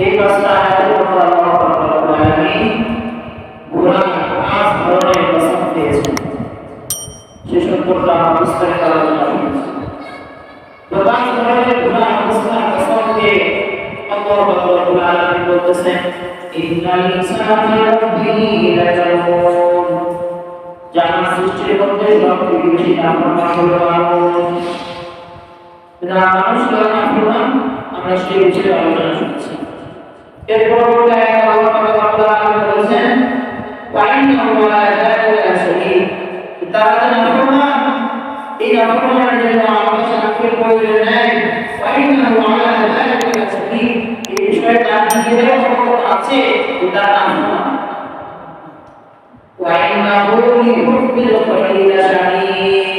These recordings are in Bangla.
এই পাঁচটা আয়াতের মধ্যে আল্লাহ রাব্বুল আলামিন দিয়েছেন। সে সম্পর্কে আমরা বিস্তারিত আলোচনা মানুষ আমরা সেই আলোচনা শুনছি এর পরবর্তী আয়াতে আল্লাহ রাব্বুল আলামিন তারা যে নাফরমান এই নাফরমানের জন্য আমাদের সাথে প্রয়োজন নেই ওয়াইন্নাহু আলা যালিকা শাহীদ এই বিষয়ে তার নিজেরও খবর আছে যে তার নাফরমান وإنه لحب الخير لشديد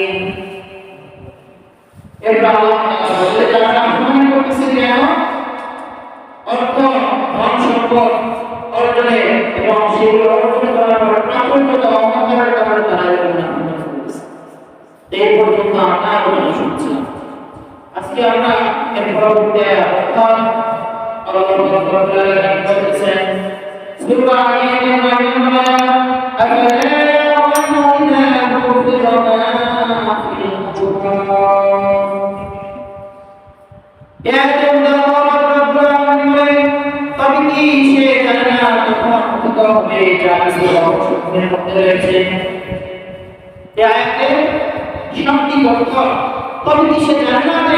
তবে কি সে জানে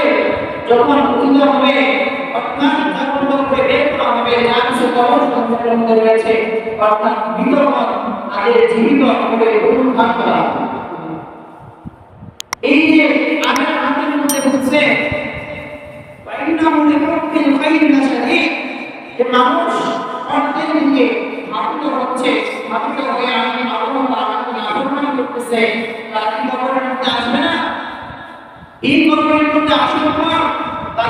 যখন পূর্ণ হবে, অর্থাৎ যখন মধ্যে হবে যা কিছু কবর সম্পর্কিত অর্থাৎ বিতরণ আগে জীবিত হবে অনুধান করা এই যে আগের হাতের মধ্যে হচ্ছে যে মানুষ অর্থের দিকে ধাবিত হচ্ছে, ধাবিত হয়ে আমি আগ্রহ আগ্রহ করতেছে, তার কি গভর্নমেন্ট আসবে না? এই গভর্নমেন্ট আসবে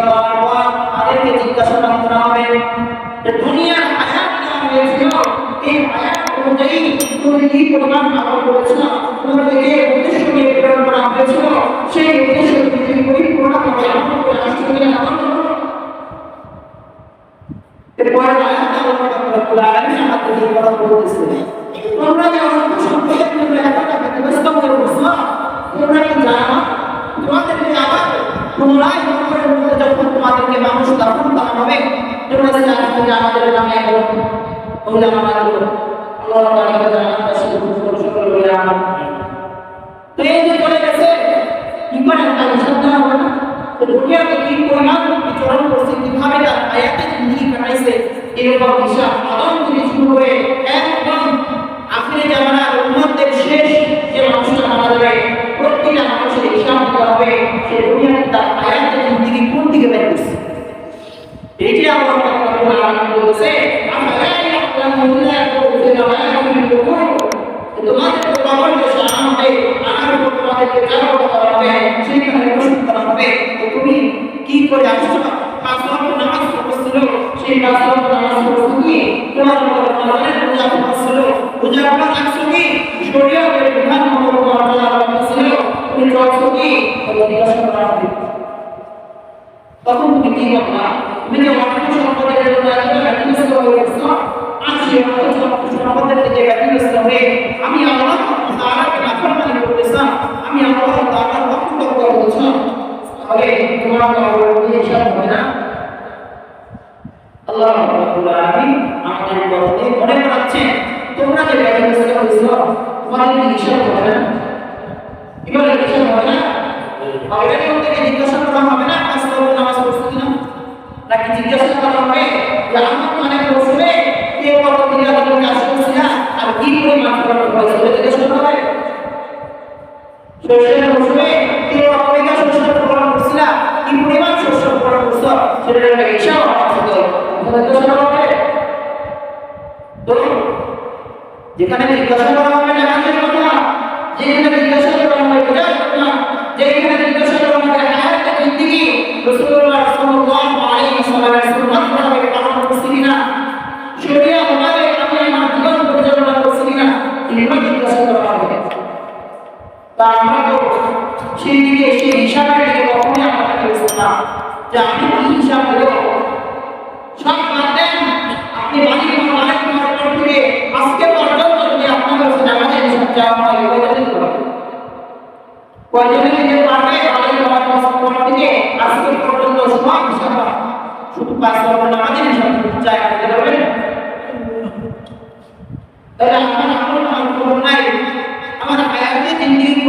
পূজা করার পর তাদেরকে জিজ্ঞাসা করা হবে যে দুনিয়ার হায়াত দেওয়া হয়েছিল এই হায়াত অনুযায়ী তুমি কি পরিমাণ আমল করেছিল তোমাকে যে উদ্দেশ্য নিয়ে প্রেরণ করা হয়েছিল সেই উদ্দেশ্য তুমি পরিপূর্ণ করে আমল করে আসতে গেলে আমল করো এরপরে আয়াত আল্লাহ রাব্বুল আলামিন আমাদেরকে কথা বলতেছে তোমরা যে অর্থ সম্পদের জন্য এতটা ব্যতিব্যস্ত হয়ে বসছো তোমরা কি জানো তোমাদেরকে আবার পুনরায় কবরের মধ্যে যখন তোমাদেরকে মানুষ দাফন করা হবে। তোমরা যে না তো দুনিয়াতে কি পরিমাণ কীভাবে তার আয়াতে জিন্দগি কাটাইছে, এরকম হিসাব করে যে মানুষটা মারা যাবে মানুষের হিসাব দিতে হবে, সে দুনিয়াতে তার আয়াতে তখন তুমি কি করবা তুমি যে অর্থ সম্পদের জন্য এত ব্যতিব্যস্ত হয়ে গেছো আমি আল্লাহ তাআলাকে নাফরমানি আমি আল্লাহ তাআলার কবর হিসাব হবে না। আল্লাহ রাব্বুল আলামিন আমাদের তোমরা যে ব্যাধিগ্রস্ত হয়েছিল তোমাদের হিসাব হবে না। এবারে হিসাব হবে না? অলরেডি ওদেরকে জিজ্ঞাসা করা হবে না কিনা নাকি জিজ্ঞাসা করা হবে যে আমার মানে বসবে কে কত দিলা তুমি আসছো না? আর কি পরিমাণ খরচ হয়েছে এটা জিজ্ঞাসা করা হবে শস্যের মৌসুমে কত বিঘা শস্য ফলন করছিল কি পরিমাণ শস্য ফলন করছ? সেটা একটা জিজ্ঞাসা হবে। তো যেখানে জিজ্ঞাসা করা হবে কথা যেখানে জিজ্ঞাসা করা হবে কথা যেখানে জিজ্ঞাসা করা হবে সুন্নাত তো সেই দিকে সেই হিসাবের যে দেবো সব দেন আপনি মালিক আজকে পর্যন্ত যদি আপনার কাছে নামাজের হিসাব চাওয়া হয় কয়জন দিতে পারবে? পারবে সব নাই আমার হায়াতে তিন দিন কোন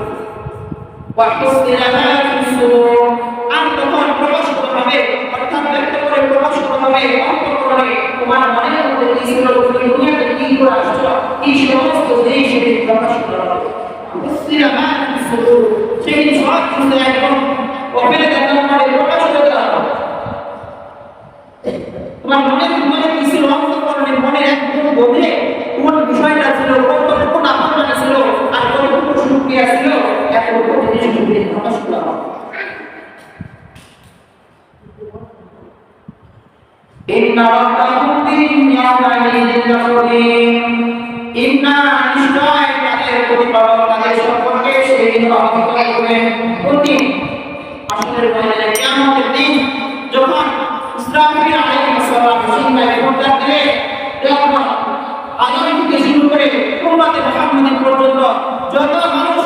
وحسنها في الصدور আর তখন প্রকাশ করা হবে অর্থাৎ ব্যক্ত করে প্রকাশ করা হবে অন্তঃকরণে তোমার মনের মধ্যে কি ছিল তুমি দুনিয়াতে কি করে আসছো এই সমস্ত জিনিস সেদিন প্রকাশ করা হবে وحسنها في الصدور সেই সব কিছু একদম প্রতিপালক তাদের সম্পর্কে সেই দিন অবহিত করবেন প্রতি আসলে ময়দানে কিয়ামতের দিন যখন ইসরাফিল আলাইহিস সালাম সিংহায় ভোটদান দিবে তখন আদম থেকে শুরু করে উম্মতে মুহাম্মাদি পর্যন্ত যত মানুষ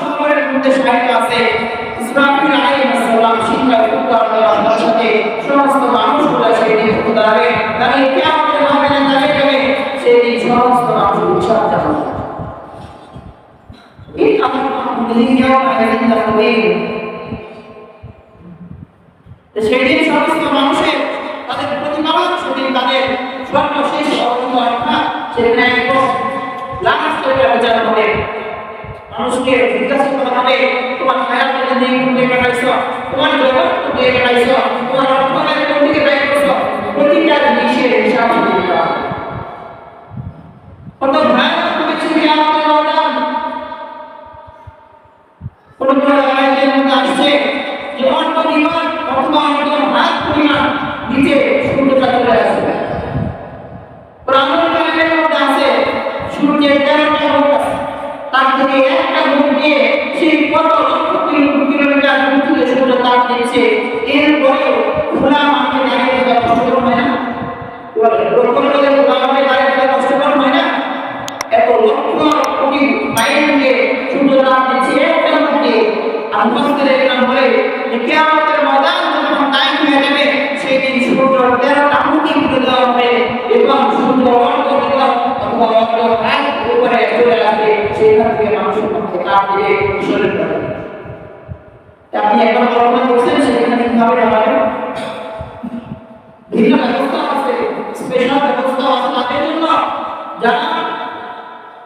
সেই সমস্ত হবে তোমার খায়াল মধ্যে দিয়ে কোন দিকে কাটাইছ তোমার জগৎ কোন দিকে কাটাইছ তোমার অর্থনের কোন দিকে ব্যয় করছ প্রতিটা জিনিসের হিসাব দিতে হবে কত ভয়ানক হবে ছিল আমাদের ময়দান কোন কোন আয়াতের মধ্যে আসছে যে অন্য জীবন অথবা অন্য হাত পরিমাণ নিচে সূর্যটা চলে আসবে ব্রাহ্মণ কালের মধ্যে আছে সূর্যের তেরোটা মুখ আছে তার থেকে একটা হয় এত লক্ষ কোটি ইসলাম বলে যে কিয়ামতের ময়দান যখন কায়েম হয়ে যাবে সেই দিন দেওয়া হবে এবং সূর্য অর্ধ বিগত অথবা দিয়ে করে আপনি একবার কল্পনা করছেন সেখানে কীভাবে হবে ভিন্ন ব্যবস্থা আছে স্পেশাল ব্যবস্থা আছে তাদের জন্য যারা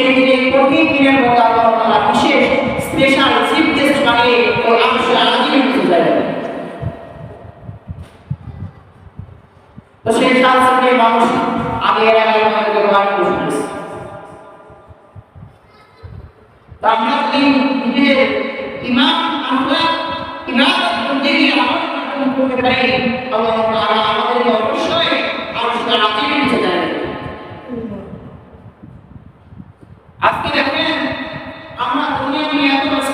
সেই দিনে কঠিন দিনের মতো আল্লাহ তাআলা বিশেষ স্পেশাল চিফ গেস্ট বানিয়ে ওই আরশে আজিমে নিয়ে যাবে তো সেই সাত মানুষ আগে এর আগে আমাদের ব্যবহার করে শুনেছে আমরা যদি নিজের ইমান আমরা ইবাদত বন্দেগী আমল করতে পারি আমাদেরকে অবশ্যই আরশে আজিমে নিয়ে যাবে আজকে দেখেন আমরা দুনিয়া নিয়ে এত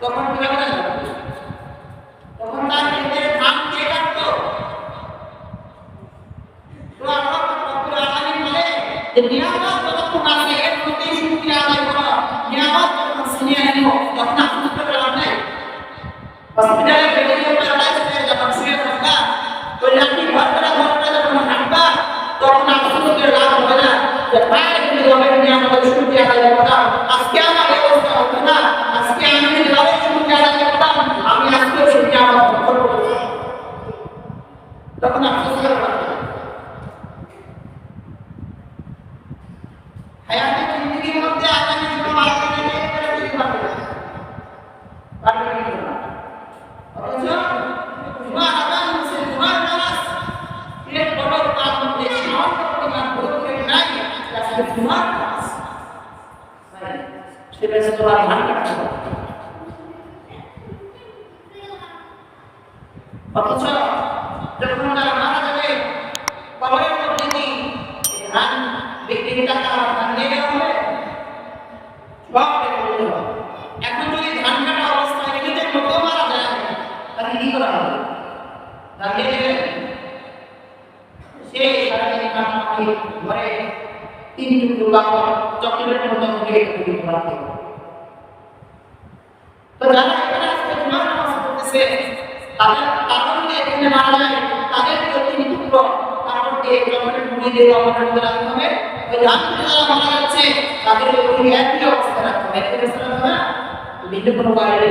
তখন কীভাবে না তখন তার ক্ষেত্রে ধান কে কাটতো তো আল্লাহ রব্বুল আলামিন বলে, যে নিয়ামত যতক্ষণ আছে, এর প্রতি শুকরিয়া আদায় করো। নিয়ামত যখন ছিনিয়ে নিব তখন আপনি করতে পারবেন হসপিটালে বেডে গিয়ে প্যারালাইজ হয়ে যখন শুয়ে থাকবা ওই লাঠি ঘর করা ঘরটা যখন হাঁটবা তখন আপনার চোখের লাভ হবে না যে বাইরে তুমি যাবেন নিয়ামতের শুকরিয়া আদায় করতাম আজকে আমার এই অবস্থা হতো না আজকে আমি যদি রবের শুকরিয়া আদায় করতাম আমি আজকেও শুকরিয়া আদায় করব তখন আফসোস করে পারবেন হায়াতে জিন্দেগির মধ্যে আগামী জীবন মার্কেটে নিয়ে গেলে কিছু পারবে না। পারবে না কিছু না। অথচ তোমার আগাম হচ্ছে তোমার নামাজ, এর বড় তার মধ্যে সামান্য পরিমাণ পদক্ষেপ নাই, যা শুধু তোমার নামাজ। নাই, ধান কাটা। অথচ যখন তারা মারা যাবে, কবরের টাকা ধান নিয়ে হবে? এখন যদি ধান কাটা অবস্থায় লোকও মারা যায়, তাহলে কি করা হবে? সে ঘরে তিন টুকরো কাপড় চকলেটের মতো তো যারা এখানে আজকে জুমার নামাজ পড়তেছে তাদের যদি এখানে মারা যায়, তাদের প্রতি টুকরো তারপর দিয়ে চকলেট মুড়ি দিয়ে কাপড়ের মধ্যে রাখতে হবে। ওই যারা মারা যাচ্ছে, তাদের ওই একই অবস্থা রাখতে হবে। একই অবস্থা রাখতে হবে না? ভিন্ন কোনো বাইরে